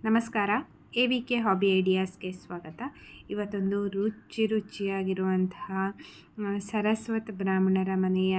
ನಮಸ್ಕಾರ. A V K hobby ಐಡಿಯಾಸ್ಗೆ ಸ್ವಾಗತ. ಇವತ್ತೊಂದು ರುಚಿ ರುಚಿಯಾಗಿರುವಂತಹ ಸರಸ್ವತ್ ಬ್ರಾಹ್ಮಣರ ಮನೆಯ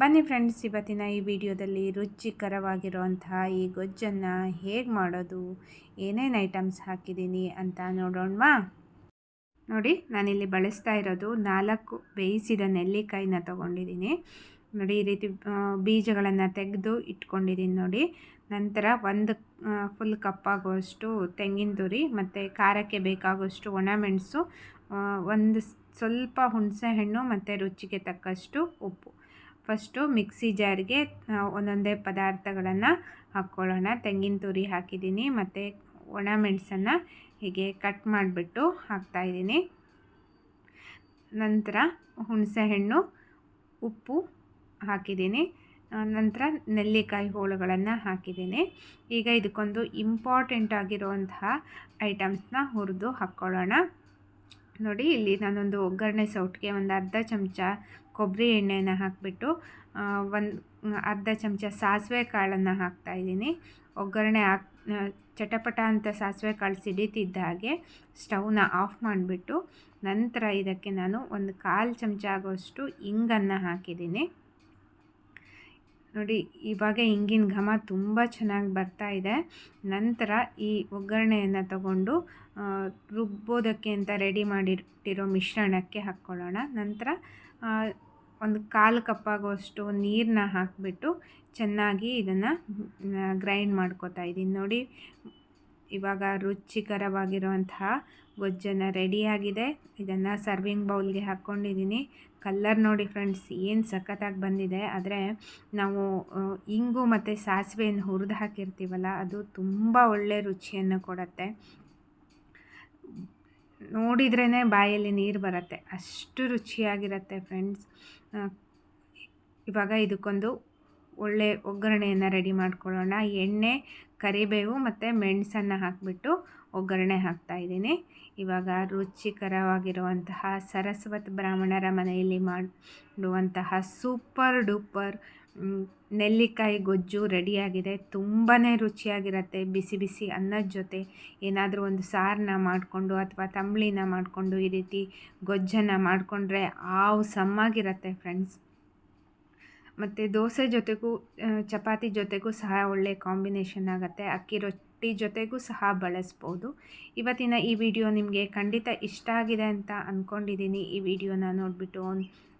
ಬನ್ನಿ ಫ್ರೆಂಡ್ಸ್, ಇವತ್ತಿನ ಈ ವಿಡಿಯೋದಲ್ಲಿ ರುಚಿಕರವಾಗಿರುವಂತಹ ಈ ಗೊಜ್ಜನ್ನು ಹೇಗೆ ಮಾಡೋದು, ಏನೇನು ಐಟಮ್ಸ್ ಹಾಕಿದ್ದೀನಿ ಅಂತ ನೋಡೋಣವಾ? ನೋಡಿ, ನಾನಿಲ್ಲಿ ಬಳಸ್ತಾ ಇರೋದು ನಾಲ್ಕು ಬೇಯಿಸಿದ ನೆಲ್ಲಿಕಾಯಿನ ತೊಗೊಂಡಿದ್ದೀನಿ. ನೋಡಿ, ಈ ರೀತಿ ಬೀಜಗಳನ್ನು ತೆಗೆದು ಇಟ್ಕೊಂಡಿದ್ದೀನಿ ನೋಡಿ. ನಂತರ ಒಂದು ಫುಲ್ ಕಪ್ಪಾಗುವಷ್ಟು ತೆಂಗಿನ ತುರಿ ಮತ್ತು ಖಾರಕ್ಕೆ ಬೇಕಾಗುವಷ್ಟು ಒಣಮೆಣಸು ಒಂದು ಸ್ವಲ್ಪ ಹುಣಸೆಹಣ್ಣು ಮತ್ತು ರುಚಿಗೆ ತಕ್ಕಷ್ಟು ಉಪ್ಪು. ಫಸ್ಟು ಮಿಕ್ಸಿ ಜಾರ್ಗೆ ಒಂದೊಂದೇ ಪದಾರ್ಥಗಳನ್ನು ಹಾಕ್ಕೊಳ್ಳೋಣ. ತೆಂಗಿನ ತುರಿ ಹಾಕಿದ್ದೀನಿ, ಮತ್ತು ಒಣಮೆಣಸನ್ನು ಹೀಗೆ ಕಟ್ ಮಾಡಿಬಿಟ್ಟು ಹಾಕ್ತಾಯಿದ್ದೀನಿ ನಂತರ ಹುಣಸೆಹಣ್ಣು ಉಪ್ಪು ಹಾಕಿದ್ದೀನಿ. ನಂತರ ನೆಲ್ಲಿಕಾಯಿ ಹೋಳುಗಳನ್ನು ಹಾಕಿದ್ದೀನಿ. ಈಗ ಇದಕ್ಕೊಂದು ಇಂಪಾರ್ಟೆಂಟ್ ಆಗಿರುವಂತಹ ಐಟಮ್ಸ್ನ ಹುರಿದು ಹಾಕ್ಕೊಳ್ಳೋಣ. ನೋಡಿ, ಇಲ್ಲಿ ನಾನೊಂದು ಒಗ್ಗರಣೆ ಸೌಟ್ಗೆ ಒಂದು ಅರ್ಧ ಚಮಚ ಕೊಬ್ಬರಿ ಎಣ್ಣೆನ ಹಾಕಿಬಿಟ್ಟು ಒಂದು, ಅರ್ಧ ಚಮಚ ಸಾಸಿವೆ ಕಾಳನ್ನು ಹಾಕ್ತಾಯಿದ್ದೀನಿ ಒಗ್ಗರಣೆ ಹಾಕ್ ಚಟಪಟ ಅಂತ ಸಾಸಿವೆ ಕಾಳು ಸಿಡಿತಿದ್ದ ಹಾಗೆ ಸ್ಟವ್ನ ಆಫ್ ಮಾಡಿಬಿಟ್ಟು ನಂತರ ಇದಕ್ಕೆ ನಾನು ಒಂದು ಕಾಲು ಚಮಚ ಆಗೋಷ್ಟು ಇಂಗನ್ನು ಹಾಕಿದ್ದೀನಿ. ನೋಡಿ, ಇವಾಗ ಹಿಂಗಿನ ಘಮ ತುಂಬ ಚೆನ್ನಾಗಿ ಬರ್ತಾ ಇದೆ. ನಂತರ ಈ ಒಗ್ಗರಣೆಯನ್ನು ತಗೊಂಡು ರುಬ್ಬೋದಕ್ಕೆ ಅಂತ ರೆಡಿ ಮಾಡಿಟ್ಟಿರೋ ಮಿಶ್ರಣಕ್ಕೆ ಹಾಕ್ಕೊಳ್ಳೋಣ. ನಂತರ ಒಂದು ಕಾಲು ಕಪ್ಪಾಗುವಷ್ಟು ನೀರನ್ನ ಹಾಕಿಬಿಟ್ಟು ಚೆನ್ನಾಗಿ ಇದನ್ನು ಗ್ರೈಂಡ್ ಮಾಡ್ಕೋತಾ ಇದ್ದೀನಿ ನೋಡಿ ಇವಾಗ ರುಚಿಕರವಾಗಿರುವಂತಹ ಗೊಜ್ಜನ್ನು ರೆಡಿಯಾಗಿದೆ. ಇದನ್ನು ಸರ್ವಿಂಗ್ ಬೌಲ್ಗೆ ಹಾಕ್ಕೊಂಡಿದ್ದೀನಿ ಕಲ್ಲರ್ ನೋಡಿ ಫ್ರೆಂಡ್ಸ್ ಏನು ಸಖತ್ತಾಗಿ ಬಂದಿದೆ ಆದರೆ ನಾವು ಇಂಗು ಮತ್ತು ಸಾಸಿವೆಯನ್ನು ಹುರಿದು ಹಾಕಿರ್ತೀವಲ್ಲ, ಅದು ತುಂಬ ಒಳ್ಳೆ ರುಚಿಯನ್ನು ಕೊಡುತ್ತೆ. ನೋಡಿದ್ರೇ ಬಾಯಲ್ಲಿ ನೀರು ಬರುತ್ತೆ. ಅಷ್ಟು ರುಚಿಯಾಗಿರುತ್ತೆ ಫ್ರೆಂಡ್ಸ್ ಇವಾಗ ಇದಕ್ಕೊಂದು ಒಳ್ಳೆ ಒಗ್ಗರಣೆಯನ್ನು ರೆಡಿ ಮಾಡ್ಕೊಳ್ಳೋಣ. ಎಣ್ಣೆ ಕರಿಬೇವು ಮತ್ತು ಮೆಣಸನ್ನು ಹಾಕಿಬಿಟ್ಟು ಒಗ್ಗರಣೆ ಹಾಕ್ತಾಯಿದ್ದೀನಿ ಇವಾಗ ರುಚಿಕರವಾಗಿರುವಂತಹ ಸರಸ್ವತ್ ಬ್ರಾಹ್ಮಣರ ಮನೆಯಲ್ಲಿ ಮಾಡುವಂತಹ ಸೂಪರ್ ಡೂಪರ್ ನೆಲ್ಲಿಕಾಯಿ ಗೊಜ್ಜು ರೆಡಿಯಾಗಿದೆ. ತುಂಬಾ ರುಚಿಯಾಗಿರುತ್ತೆ. ಬಿಸಿ ಬಿಸಿ ಅನ್ನದ ಜೊತೆ ಏನಾದರೂ ಒಂದು ಸಾರನ್ನ ಮಾಡಿಕೊಂಡು ಅಥವಾ ತಂಬ್ಳಿನ ಮಾಡಿಕೊಂಡು ಈ ರೀತಿ ಗೊಜ್ಜನ್ನು ಮಾಡಿಕೊಂಡ್ರೆ ಆವು ಸಮ್ಮಾಗಿರುತ್ತೆ ಫ್ರೆಂಡ್ಸ್. ಮತ್ತು ದೋಸೆ ಜೊತೆಗೂ ಚಪಾತಿ ಜೊತೆಗೂ ಸಹ ಒಳ್ಳೆ ಕಾಂಬಿನೇಷನ್ ಆಗುತ್ತೆ. ಅಕ್ಕಿ ರೊಟ್ಟಿ ಜೊತೆಗೂ ಸಹ ಬಳಸ್ಬೋದು. ಇವತ್ತಿನ ಈ ವಿಡಿಯೋ ನಿಮಗೆ ಖಂಡಿತ ಇಷ್ಟ ಆಗಿದೆ ಅಂತ ಅಂದ್ಕೊಂಡಿದ್ದೀನಿ ಈ ವಿಡಿಯೋನ ನೋಡಿಬಿಟ್ಟು